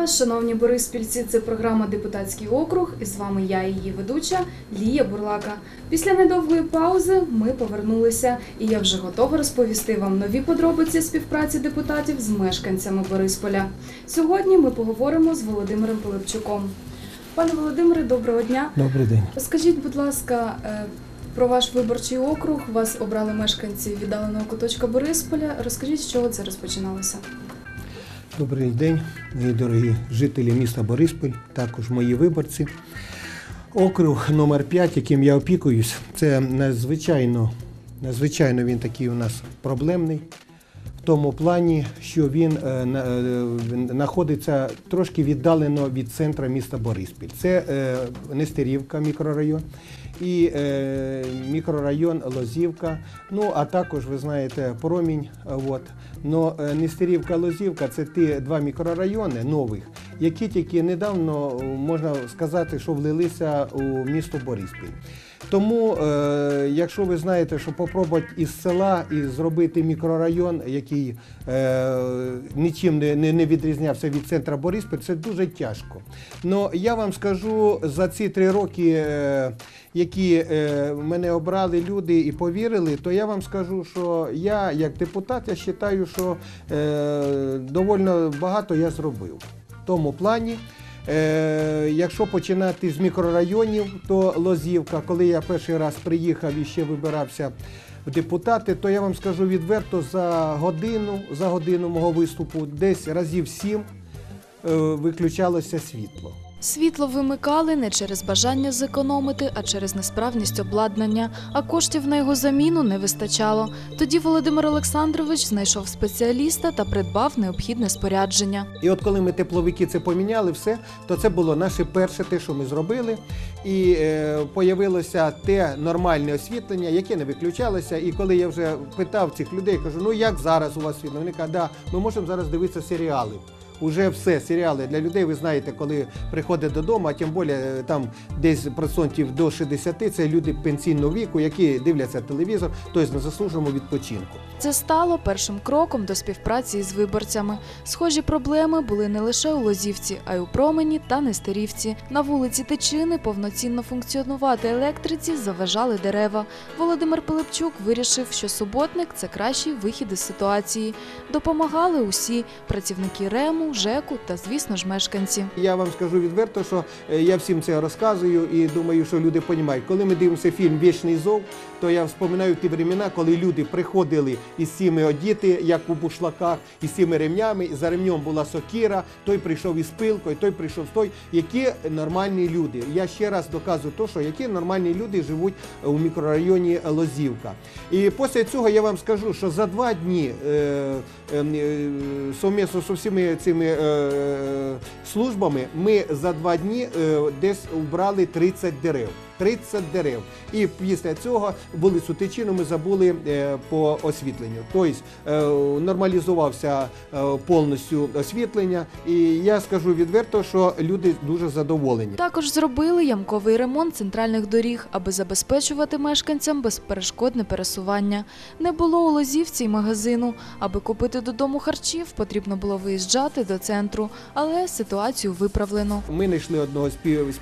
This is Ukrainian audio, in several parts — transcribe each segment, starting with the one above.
вас, шановні бориспільці. Це програма Депутатський округ. І з вами я, її ведуча Лія Бурлака. Після недовгої паузи ми повернулися, і я вже готова розповісти вам нові подробиці співпраці депутатів з мешканцями Борисполя. Сьогодні ми поговоримо з Володимиром Пилипчуком. Пане Володимире, доброго дня. Добрий день. Скажіть, будь ласка, е, про ваш виборчий округ. Вас обрали мешканці віддаленого куточка Борисполя. Розкажіть, з чого це розпочиналося? Добрий день, мої дорогі жителі міста Бориспіль, також мої виборці. Округ номер 5, яким я опікуюсь, це надзвичайно, надзвичайно він такий у нас проблемний. В тому плані, що він е, е, знаходиться трошки віддалено від центра міста Бориспіль. Це е, Нестерівка мікрорайон і е, мікрорайон Лозівка. Ну а також ви знаєте Промінь. От. Но е, Нестерівка Лозівка це ті два мікрорайони нових, які тільки недавно можна сказати, що влилися у місто Бориспіль. Тому, е, якщо ви знаєте, що попробувати із села і зробити мікрорайон, який е, нічим не, не, не відрізнявся від центра Бориспіль, це дуже тяжко. Но я вам скажу за ці три роки, е, які е, мене обрали люди і повірили, то я вам скажу, що я як депутат, я вважаю, що е, доволі багато я зробив. В тому плані. Е, якщо починати з мікрорайонів, то Лозівка, коли я перший раз приїхав і ще вибирався в депутати, то я вам скажу відверто, за годину, за годину мого виступу десь разів сім е, виключалося світло. Світло вимикали не через бажання зекономити, а через несправність обладнання, а коштів на його заміну не вистачало. Тоді Володимир Олександрович знайшов спеціаліста та придбав необхідне спорядження. І от коли ми тепловики це поміняли, все, то це було наше перше, те, що ми зробили. І е, появилося те нормальне освітлення, яке не виключалося. І коли я вже питав цих людей, кажу, ну як зараз у вас світло? Вони кажуть, да, ми можемо зараз дивитися серіали. Уже все, серіали для людей, ви знаєте, коли приходять додому, а тим більше е, там десь процентів до 60, це люди пенсійного віку, які дивляться телевізор, тобто на заслуженому відпочинку. Це стало першим кроком до співпраці із виборцями. Схожі проблеми були не лише у Лозівці, а й у Промені та Нестерівці. На вулиці Тичини повноцінно функціонувати електриці заважали дерева. Володимир Пилипчук вирішив, що суботник це кращий вихід із ситуації. Допомагали усі працівники РЕМу, ЖЕКу та, звісно ж, мешканці. Я вам скажу відверто, що е, я всім це розказую і думаю, що люди розуміють. Коли ми дивимося фільм Вічний зов, то я вспоминаю ті времена, коли люди приходили із цими одіти, як у бушлаках, із цими ремнями, і за ремнем була сокира, той прийшов із пилкою, той прийшов з той. Які нормальні люди. Я ще раз доказую то, що які нормальні люди живуть у мікрорайоні Лозівка. І після цього я вам скажу, що за два дні е, е, е, совмісно з всіми цими е, службами ми за два дні е, десь убрали 30 дерев. 30 дерев. І після цього вулицю Тичину ми забули е, по освітленню. Тобто е, нормалізувався е, повністю освітлення. І я скажу відверто, що люди дуже задоволені. Також зробили ямковий ремонт центральних доріг, аби забезпечувати мешканцям безперешкодне пересування. Не було у Лозівці й магазину. Аби купити додому харчів, потрібно було виїжджати до центру, але ситуацію виправлено. Ми знайшли одного спів,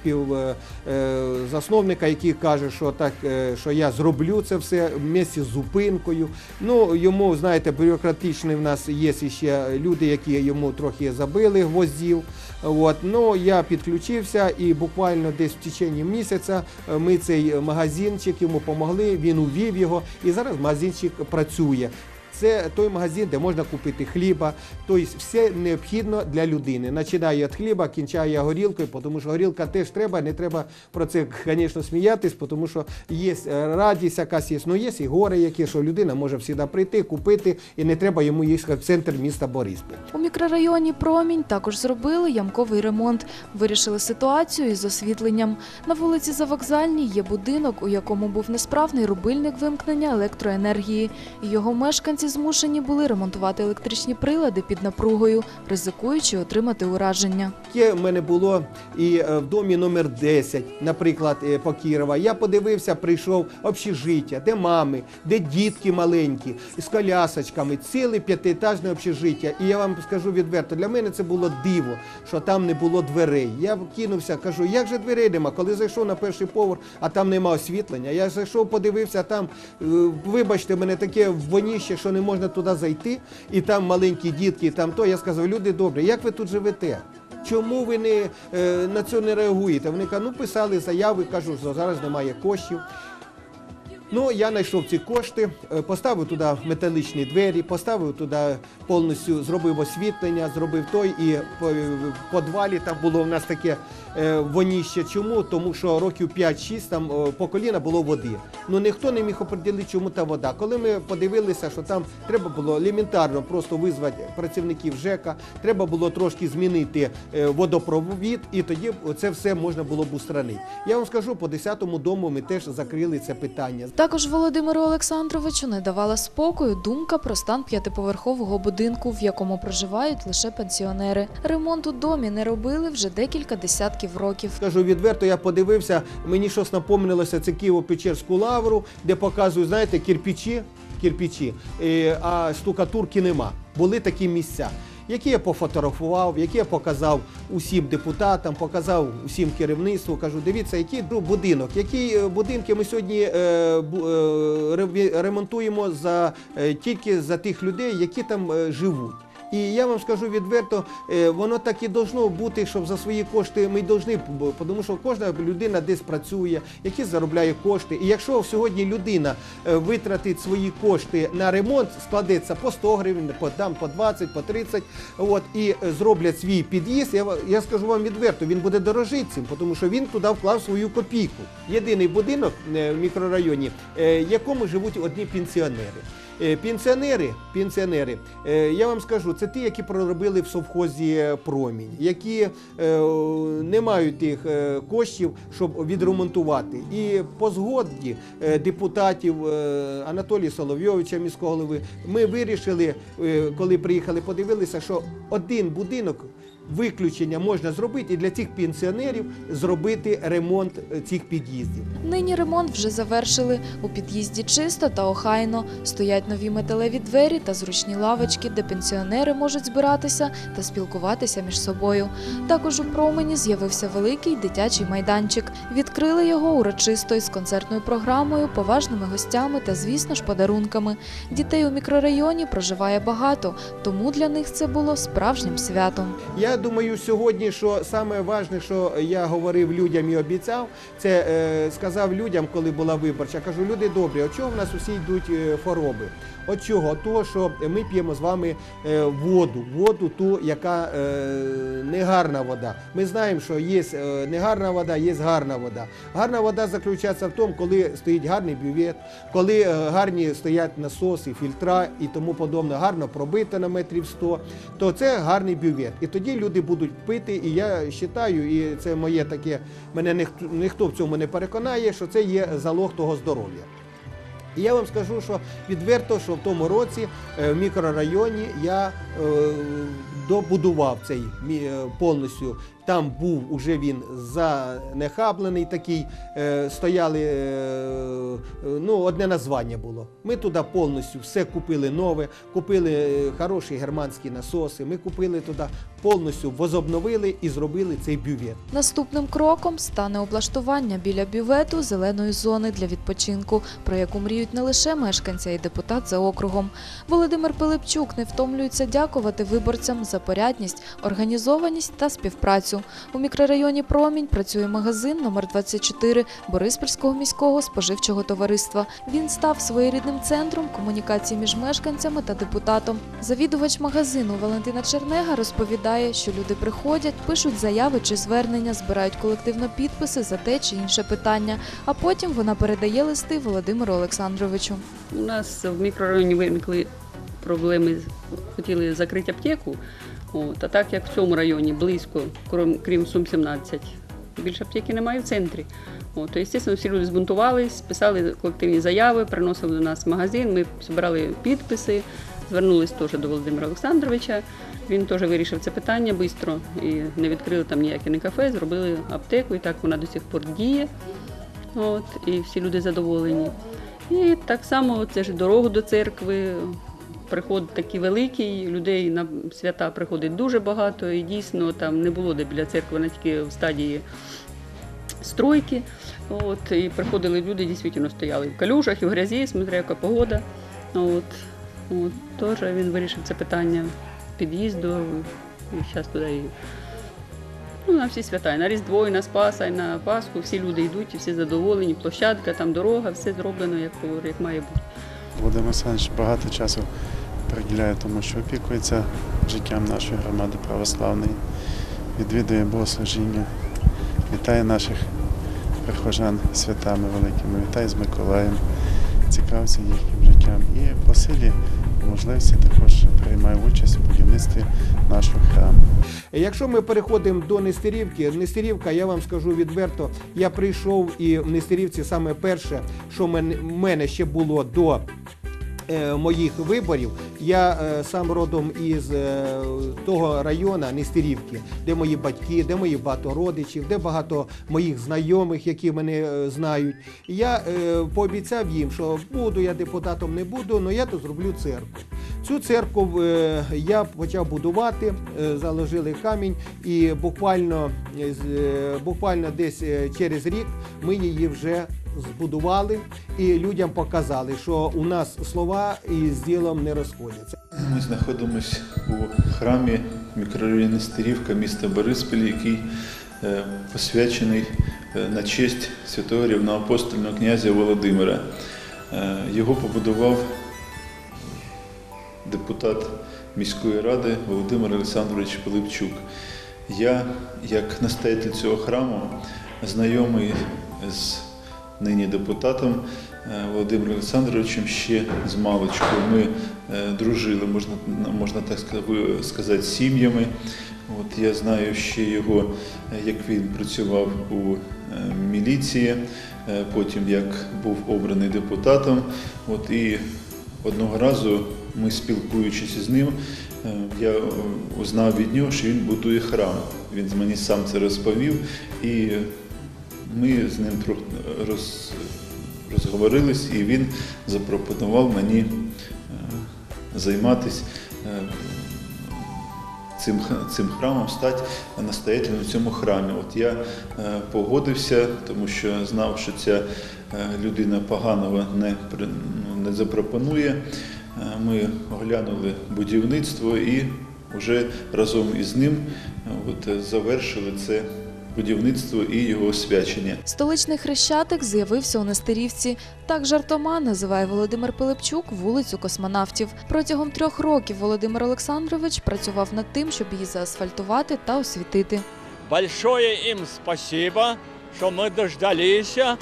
спів засновника, який каже, що так, е, що я зроблю це все в місці з зупинкою. Ну йому, знаєте, бюрократичний в нас є ще люди, які йому трохи забили гвоздів. От ну я підключився, і буквально десь в течение місяця е, ми цей магазинчик йому допомогли. Він увів його, і зараз магазинчик працює. Це той магазин, де можна купити хліба, тобто все необхідно для людини. Починає від хліба, кінчає горілкою, тому що горілка теж треба. Не треба про це, звісно, сміятись, тому що є е, радість якась є. Ну є і гори, які що людина може завжди прийти, купити, і не треба йому їхати в центр міста Бориспіль. У мікрорайоні Промінь також зробили ямковий ремонт. Вирішили ситуацію із освітленням. На вулиці Завокзальній є будинок, у якому був несправний рубильник вимкнення електроенергії. Його мешканці змушені були ремонтувати електричні прилади під напругою, ризикуючи отримати ураження. Таке в мене було і е, в домі номер 10, наприклад, е, по Кірова. Я подивився, прийшов общежиття, де мами, де дітки маленькі, з колясочками, ціле п'ятиетажне общежиття. І я вам скажу відверто, для мене це було диво, що там не було дверей. Я кинувся, кажу, як же дверей нема? Коли зайшов на перший поверх, а там нема освітлення. Я зайшов, подивився, там, е, вибачте, мене таке воніще, що не можна туди зайти, і там маленькі дітки, і там то. Я сказав, люди добре, як ви тут живете? Чому ви не, е, на це не реагуєте? Вони кажуть, ну писали заяви, кажу, що зараз немає коштів. Ну, я знайшов ці кошти, е, поставив туди металічні двері, поставив туди повністю, зробив освітлення, зробив той, і по- в подвалі там було в нас таке е, воніще. Чому? Тому що років 5-6 там е, по коліна було води. Ну ніхто не міг оприділити, чому та вода. Коли ми подивилися, що там треба було елементарно просто визвати працівників ЖЕКа, треба було трошки змінити е, водопровід, і тоді це все можна було б устранити. Я вам скажу, по 10-му дому ми теж закрили це питання. Також Володимиру Олександровичу не давала спокою думка про стан п'ятиповерхового будинку, в якому проживають лише пенсіонери. Ремонт у домі не робили вже декілька десятків років. Скажу відверто, я подивився, мені щось напомнилося це Києво-Печерську лавру, де показують, знаєте, кирпичі, кирпичі, е, а штукатурки нема. Були такі місця. Які я пофотографував, які я показав усім депутатам, показав усім керівництву. Кажу, дивіться, який ну, будинок, які е, будинки ми сьогодні е, е, ре- ремонтуємо за тільки за тих людей, які там живуть. І я вам скажу відверто, е, воно так і должно бути, щоб за свої кошти ми должны, тому що кожна людина десь працює, якісь заробляє кошти. І якщо сьогодні людина е, витратить свої кошти на ремонт, складеться по 100 гривень, по, там, по 20, по 30, от, і е, зроблять свій під'їзд, я, я скажу вам відверто, він буде дорожити цим, тому що він туди вклав свою копійку. Єдиний будинок в мікрорайоні, в якому живуть одні пенсіонери. Е, Пенсіонери, пенсіонери, е, я вам скажу, це ті, які проробили в совхозі промінь, які е, не мають тих е, коштів, щоб відремонтувати. І по згоді е, депутатів е, Анатолія Соловйовича, міського голови, ми вирішили, е, коли приїхали, подивилися, що один будинок. Виключення можна зробити і для цих пенсіонерів зробити ремонт е, цих під'їздів. Нині ремонт вже завершили. У під'їзді чисто та охайно. Стоять нові металеві двері та зручні лавочки, де пенсіонери можуть збиратися та спілкуватися між собою. Також у промені з'явився великий дитячий майданчик. Відкрили його урочисто із концертною програмою, поважними гостями та, звісно ж, подарунками. Дітей у мікрорайоні проживає багато, тому для них це було справжнім святом. Я думаю, сьогодні, що саме що я говорив людям і обіцяв, це е, сказав людям, коли була виборча. Кажу, люди добрі, от чого в нас усі йдуть е, хвороби? От чого? От Того, що ми п'ємо з вами е, воду, воду ту, яка е, не гарна вода. Ми знаємо, що є е, негарна вода, є гарна вода. Гарна вода заключається в тому, коли стоїть гарний бювет, коли гарні стоять насоси, фільтра і тому подобне, гарно пробито на метрів 100, то це гарний бювет. І тоді люди будуть пити. І я вважаю, і це моє таке, мене ніхто в цьому не переконає, що це є залог того здоров'я. І я вам скажу, що відверто, що в тому році е, в мікрорайоні я е, добудував цей е, повністю. Там був уже він занехаблений такий, е, стояли, е, е, ну, одне названня було. Ми туди повністю все купили нове, купили хороші германські насоси, ми купили туди, повністю возобновили і зробили цей бювет. Наступним кроком стане облаштування біля бювету зеленої зони для відпочинку, про яку мріють не лише мешканці, а й депутат за округом. Володимир Пилипчук не втомлюється дякувати виборцям за порядність, організованість та співпрацю. У мікрорайоні Промінь працює магазин номер 24 Бориспільського міського споживчого товариства. Він став своєрідним центром комунікації між мешканцями та депутатом. Завідувач магазину Валентина Чернега розповідає, що люди приходять, пишуть заяви чи звернення, збирають колективно підписи за те чи інше питання, а потім вона передає листи Володимиру Олександровичу. У нас в мікрорайоні виникли проблеми, хотіли закрити аптеку. От, а так як в цьому районі близько, крім, крім Сум 17, більше аптеки немає в центрі. От, то, звісно, всі люди збунтувались, писали колективні заяви, приносили до нас в магазин, ми збирали підписи, звернулись теж до Володимира Олександровича. Він теж вирішив це питання швидко і не відкрили там ніяке не кафе, зробили аптеку, і так вона до сих пор діє. От, і всі люди задоволені. І так само це ж дорогу до церкви. Приход такий великий, людей на свята приходить дуже багато, і дійсно там не було де біля церкви, вона тільки в стадії стройки. От, і приходили люди, дійсно стояли в калюжах, і в грязі, смотря яка погода. От, от, теж він вирішив це питання під'їзду. І зараз туди і ну, на всі свята, і на Різдво, і на Спаса, і на Пасху. Всі люди йдуть, і всі задоволені, площадка, там дорога, все зроблено, як, як має бути. Володимир Олександрович багато часу приділяє тому, що опікується життям нашої громади православної, відвідує богослужіння, вітає наших прихожан святами великими, вітає з Миколаєм, цікавиться їхнім життям і по силі можливості також приймає участь у будівництві нашого храму. Якщо ми переходимо до Нестерівки, Нестерівка, я вам скажу відверто, я прийшов і в Нестерівці саме перше, що в мене- ще було до е, моїх виборів. Я е, сам родом із е, того району Нестерівки, де мої батьки, де мої багато родичів, де багато моїх знайомих, які мене е, знають. Я е, пообіцяв їм, що буду я депутатом, не буду, але я тут зроблю церкву. Цю церкву е, я почав будувати, е, заложили камінь, і буквально, е, буквально десь через рік ми її вже збудували і людям показали, що у нас слова із ділом не розходяться. Ми знаходимося у храмі мікрорайону Нестерівка міста Бориспіль, який посвячений на честь святого рівноапостольного князя Володимира. Його побудував депутат міської ради Володимир Олександрович Пилипчук. Я, як настоятель цього храму, знайомий з нині депутатом е, Володимиром Олександровичем ще з маличку. Ми е, дружили, можна, можна так сказати, сім'ями. От я знаю ще його, е, як він працював у міліції, потім як був обраний депутатом. От і одного разу ми спілкуючись із ним, е, я е, узнав від нього, що він будує храм. Він мені сам це розповів, і ми з ним роз, розговорились, і він запропонував мені е, займатися цим, цим храмом, стати настоятелем в цьому храмі. От я погодився, тому що знав, що ця людина поганого не, ну, не запропонує. Е, Ми оглянули будівництво і вже разом із ним е, от, е, завершили це будівництво і його освячення. Столичний хрещатик з'явився у Нестерівці. Так жартома називає Володимир Пилипчук вулицю космонавтів. Протягом трьох років Володимир Олександрович працював над тим, щоб її заасфальтувати та освітити. Большое им спасибо, что мы дождались, э,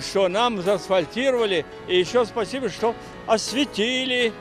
что нам заасфальтировали. И еще спасибо, что осветили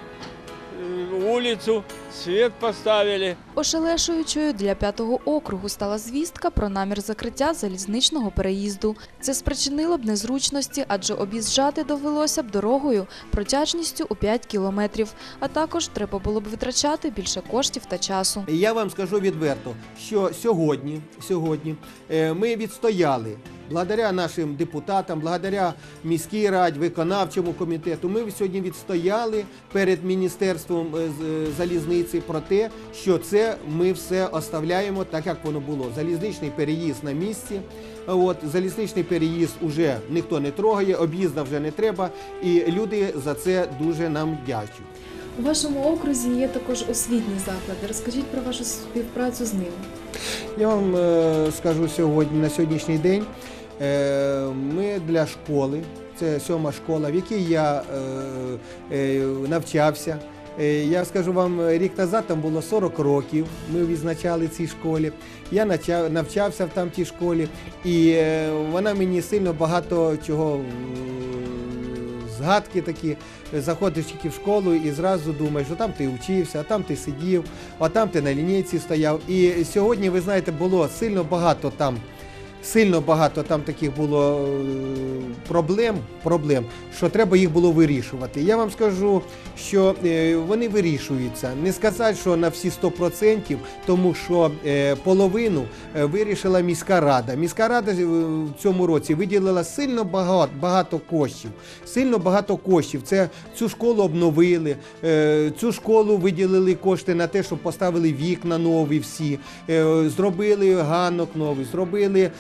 э, улицу, свет поставили. Ошелешуючою для п'ятого округу стала звістка про намір закриття залізничного переїзду. Це спричинило б незручності, адже об'їжджати довелося б дорогою протяжністю у 5 кілометрів. А також треба було б витрачати більше коштів та часу. Я вам скажу відверто, що сьогодні, сьогодні е, ми відстояли. Благодаря нашим депутатам, благодаря міській раді, виконавчому комітету, ми сьогодні відстояли перед міністерством е, е, залізниці про те, що це ми все оставляємо так, як воно було. Залізничний переїзд на місці. От залізничний переїзд уже ніхто не трогає, об'їзда вже не треба, і люди за це дуже нам дячуть. У вашому окрузі є також освітні заклади. Розкажіть про вашу співпрацю з ними. Я вам е, скажу сьогодні, на сьогоднішній день. Е, Ми для школи, це сьома школа, в якій я е, е, навчався. Я скажу вам, рік назад там було 40 років. Ми відзначали цій школі. Я навчався в там тій школі, і вона мені сильно багато чого згадки такі. Заходиш тільки в школу і зразу думаєш, що там ти вчився, а там ти сидів, а там ти на лінійці стояв. І сьогодні, ви знаєте, було сильно багато там сильно багато там таких було е, проблем, проблем, що треба їх було вирішувати. Я вам скажу, що е, вони вирішуються. Не сказати, що на всі 100%, тому що е, половину вирішила міська рада. Міська рада в цьому році виділила сильно багато, багато коштів. Сильно багато коштів. Це цю школу обновили, цю школу виділили кошти на те, щоб поставили вікна нові всі, зробили ганок новий, зробили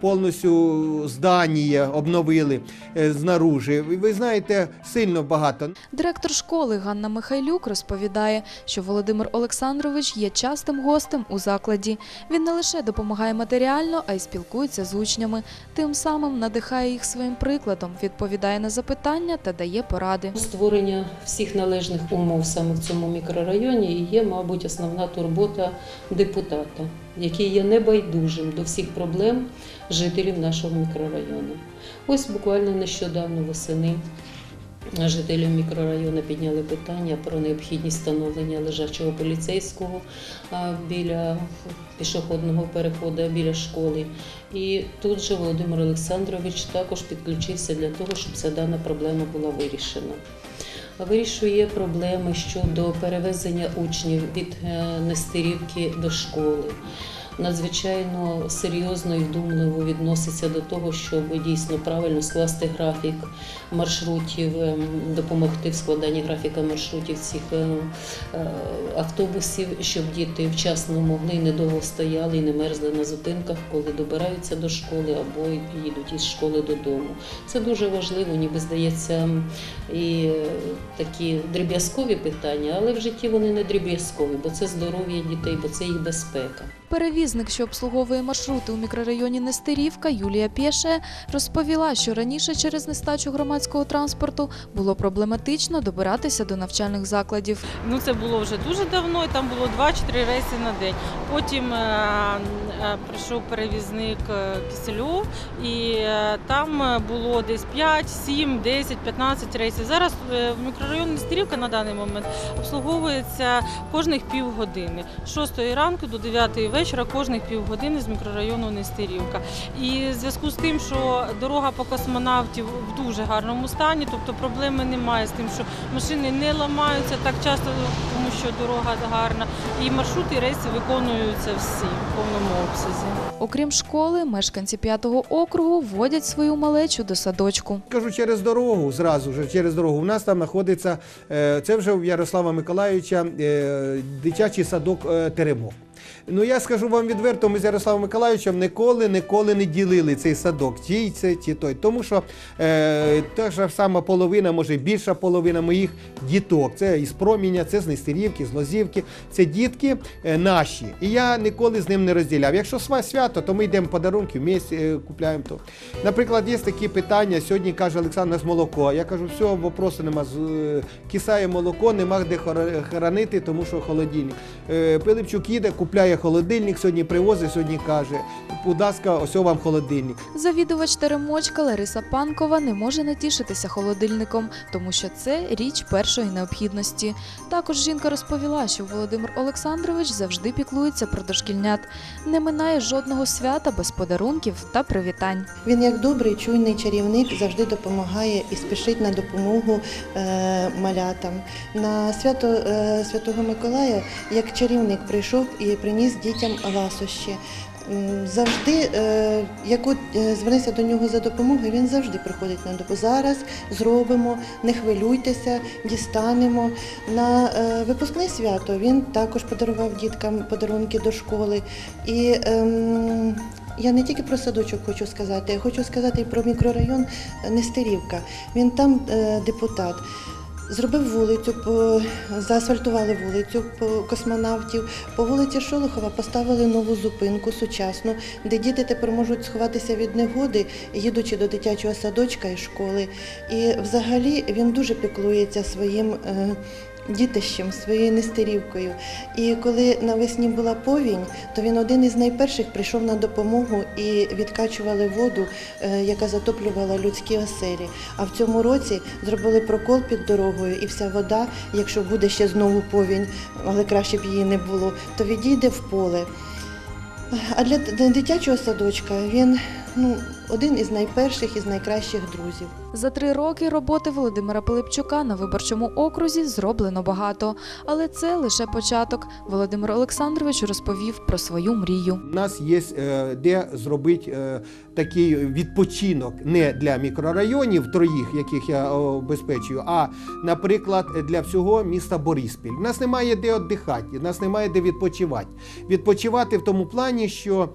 повністю здання, обновили е, знаружи. Ви- Ви знаєте, сильно багато. Директор школи Ганна Михайлюк розповідає, що Володимир Олександрович є частим гостем у закладі. Він не лише допомагає матеріально, а й спілкується з учнями. Тим самим надихає їх своїм прикладом, відповідає на запитання та дає поради. Створення всіх належних умов саме в цьому мікрорайоні є, мабуть, основна турбота депутата, який є небайдужим до всіх проблем жителів нашого мікрорайону. Ось буквально нещодавно восени жителі мікрорайону підняли питання про необхідність встановлення лежачого поліцейського біля пішохідного переходу біля школи. І тут же Володимир Олександрович також підключився для того, щоб ця дана проблема була вирішена. Вирішує проблеми щодо перевезення учнів від е, Нестерівки до школи. Надзвичайно серйозно і вдумливо відноситься до того, щоб дійсно правильно скласти графік маршрутів, ем, допомогти в складанні графіка маршрутів цих е, е, автобусів, щоб діти вчасно могли недовго стояли і не мерзли на зупинках, коли добираються до школи або їдуть із школи додому. Це дуже важливо, ніби здається, і такі дріб'язкові питання, але в житті вони не дріб'язкові, бо це здоров'я дітей, бо це їх безпека. Перевізник, що обслуговує маршрути у мікрорайоні Нестерівка, Юлія Пєше, розповіла, що раніше через нестачу громадського транспорту було проблематично добиратися до навчальних закладів. Ну це було вже дуже давно, і там було 2-4 рейси на день. Потім е, е, прийшов перевізник е, Кисельов, і там було десь 5, 7, 10, 15 рейсів. Зараз в мікрорайоні Стрівка на даний момент обслуговується кожних півгодини. З 6 ранку до 9 вечора кожних півгодини з мікрорайону Нестерівка. І в зв'язку з тим, що дорога по космонавтів в дуже гарному стані, тобто проблеми немає з тим, що машини не ламаються так часто, тому що дорога гарна. І маршрути і рейси виконуються всі в повному обсязі. Окрім школи, мешканці п'ятого округу водять свою малечу до садочку. Кажу через дорогу, зразу ж через дорогу. У нас там знаходиться, е, це вже у Ярослава Миколаївича, е, дитячий садок е, Теремок. Ну я скажу вам відверто, ми з Ярославом Миколаївичем ніколи ніколи не ділили цей садок, ті це, ті той. Тому що е, та ж сама половина, може більша половина моїх діток. Це із Проміння, це з Нестерівки, з Лозівки. Це дітки е, наші. І я ніколи з ним не розділяв. Якщо свято, то ми йдемо подарунки, вместе е, купляємо то. Наприклад, є такі питання. Сьогодні каже Олександр з молоко. Я кажу, все, вопросу нема. З- е, Кисає молоко, нема де хранити, тому що холодильник. Е, Пилипчук їде, купляє холодильник, сьогодні привозить, сьогодні каже, будь ласка, ось вам холодильник. Завідувач теремочка Лариса Панкова не може натішитися холодильником, тому що це річ першої необхідності. Також жінка розповіла, що Володимир Олександрович завжди піклується про дошкільнят. Не минає жодного свята без подарунків та привітань. Він як добрий, чуйний чарівник завжди допомагає і спішить на допомогу е, малятам. На свято е, Святого Миколая як чарівник прийшов і приніс дітям ласощі. Завжди, е, як от е, звернися до нього за допомогою, він завжди приходить на допомогу. Зараз зробимо, не хвилюйтеся, дістанемо. На е, випускне свято він також подарував діткам подарунки до школи. І ем, я не тільки про садочок хочу сказати, я хочу сказати і про мікрорайон Нестерівка. Він там е, депутат. Зробив вулицю, заасфальтували вулицю космонавтів. По вулиці Шолохова поставили нову зупинку сучасну, де діти тепер можуть сховатися від негоди, їдучи до дитячого садочка і школи. І взагалі він дуже піклується своїм. Дітищем своєю нестерівкою. І коли навесні була повінь, то він один із найперших прийшов на допомогу і відкачували воду, е, яка затоплювала людські оселі. А в цьому році зробили прокол під дорогою, і вся вода, якщо буде ще знову повінь, але краще б її не було, то відійде в поле. А для дитячого садочка він ну, один із найперших із найкращих друзів. За три роки роботи Володимира Пилипчука на виборчому окрузі зроблено багато, але це лише початок. Володимир Олександрович розповів про свою мрію. У нас є е, де зробити е, такий відпочинок не для мікрорайонів троїх, яких я обезпечую, а, наприклад, для всього міста Бориспіль. У нас немає де віддихати, у нас немає де відпочивати. Відпочивати в тому плані, що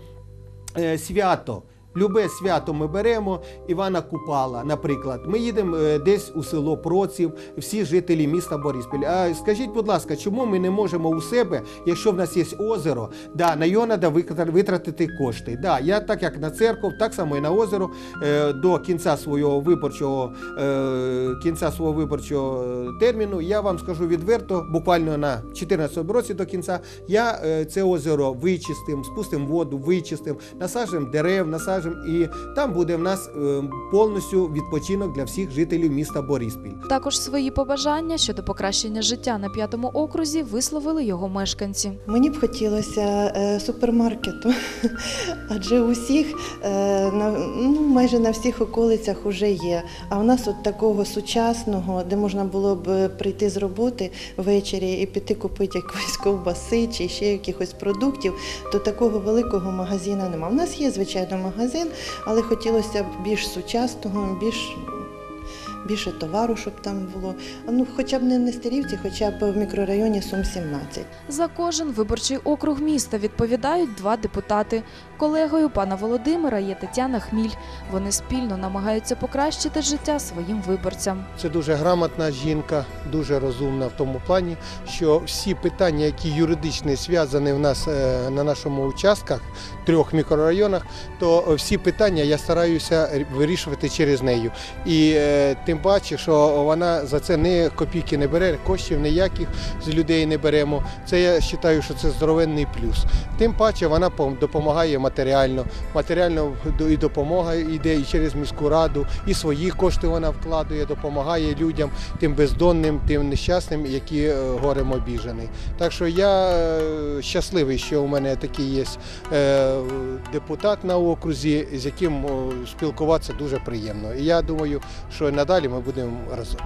е, свято. Любе свято ми беремо Івана Купала, наприклад. Ми їдемо е, десь у село Проців, всі жителі міста Бориспіль. А скажіть, будь ласка, чому ми не можемо у себе, якщо в нас є озеро, да, на його треба витратити кошти. Да, я так як на церкву, так само і на озеро е, до кінця свого виборчого е, кінця свого виборчого терміну. Я вам скажу відверто, буквально на 14 році до кінця, я це озеро вичистим, спустим воду, вичистим, насаджуємо дерев, насаджуємо, і там буде в нас е, повністю відпочинок для всіх жителів міста Бориспіль. Також свої побажання щодо покращення життя на п'ятому окрузі висловили його мешканці. Мені б хотілося е, супермаркету, адже у всіх, е, ну, майже на всіх околицях вже є. А у нас от такого сучасного, де можна було б прийти з роботи ввечері і піти купити якоїсь ковбаси чи ще якихось продуктів, то такого великого магазину немає. У нас є, звичайно, магазин, але хотілося б більш сучасного, більш. Більше товару, щоб там було. Ну, хоча б не в Нестерівці, хоча б в мікрорайоні Сум 17. За кожен виборчий округ міста відповідають два депутати. Колегою пана Володимира є Тетяна Хміль. Вони спільно намагаються покращити життя своїм виборцям. Це дуже грамотна жінка, дуже розумна в тому плані, що всі питання, які юридично зв'язані в нас е, на нашому участках, трьох мікрорайонах, то всі питання я стараюся вирішувати через нею. І е, тим паче, що вона за це ні копійки не бере, коштів ніяких з людей не беремо. Це я вважаю, що це здоровенний плюс. Тим паче вона допомагає матеріально. Матеріально і допомога йде і через міську раду, і свої кошти вона вкладує, допомагає людям, тим бездонним, тим нещасним, які е, горем обіжені. Так що я е, щасливий, що у мене такий є е, депутат на окрузі, з яким спілкуватися дуже приємно. І я думаю, що надалі ми будемо разом.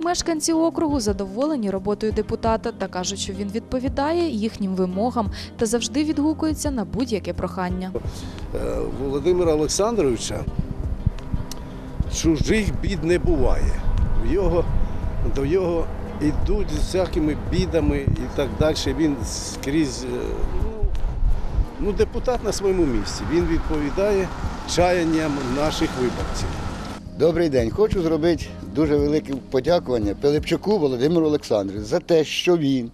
Мешканці округу задоволені роботою депутата та кажуть, що він відповідає їхнім вимогам та завжди відгукується на будь-яке прохання. Е, Володимира Олександровича чужих бід не буває. Його, до його йдуть з всякими бідами і так далі. Він скрізь е, ну, ну, депутат на своєму місці. Він відповідає чаянням наших виборців. Добрий день. Хочу зробити дуже велике подякування Пилипчуку Володимиру Олександровичу за те, що він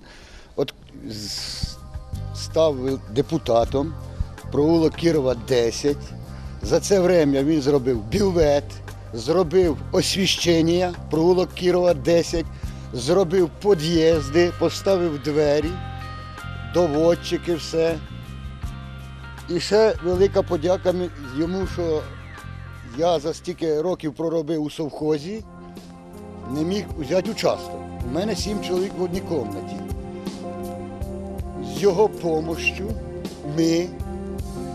от став депутатом провулок Кірова 10. За це время він зробив бювет, зробив освіщення провулок Кірова 10, зробив під'їзди, поставив двері, доводчики, все. І ще велика подяка йому, що я за стільки років проробив у совхозі, не міг взяти участок. У мене сім чоловік в одній кімнаті. З його допомогою ми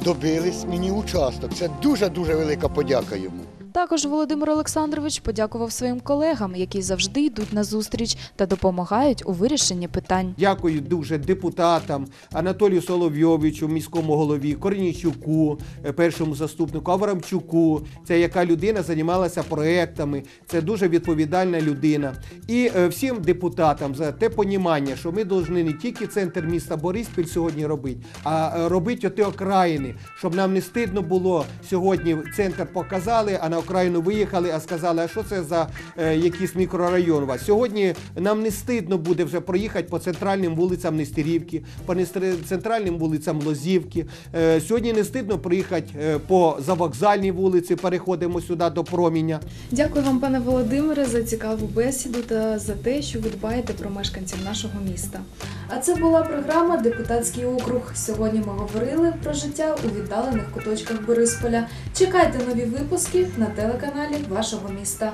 добились мені участок. Це дуже-дуже велика подяка йому. Також Володимир Олександрович подякував своїм колегам, які завжди йдуть на зустріч та допомагають у вирішенні питань. Дякую дуже депутатам Анатолію Соловйовичу, міському голові, Корнійчуку, е, першому заступнику, Аврамчуку. Це яка людина займалася проектами. Це дуже відповідальна людина. І е, всім депутатам за те понімання, що ми повинні не тільки центр міста Бориспіль сьогодні робити, а е, робити оті окраїни, щоб нам не стидно було сьогодні центр показали, а на окраїну виїхали, а сказали, а що це за е, якийсь мікрорайон у вас. Сьогодні нам не стидно буде вже проїхати по центральним вулицям Нестерівки, по центральним вулицям Лозівки. Е, сьогодні не стидно проїхати е, по завокзальній вулиці, переходимо сюди до проміння. Дякую вам, пане Володимире, за цікаву бесіду та за те, що ви дбаєте про мешканців нашого міста. А це була програма Депутатський округ. Сьогодні ми говорили про життя у віддалених куточках Борисполя. Чекайте нові випуски на телеканалі вашого міста.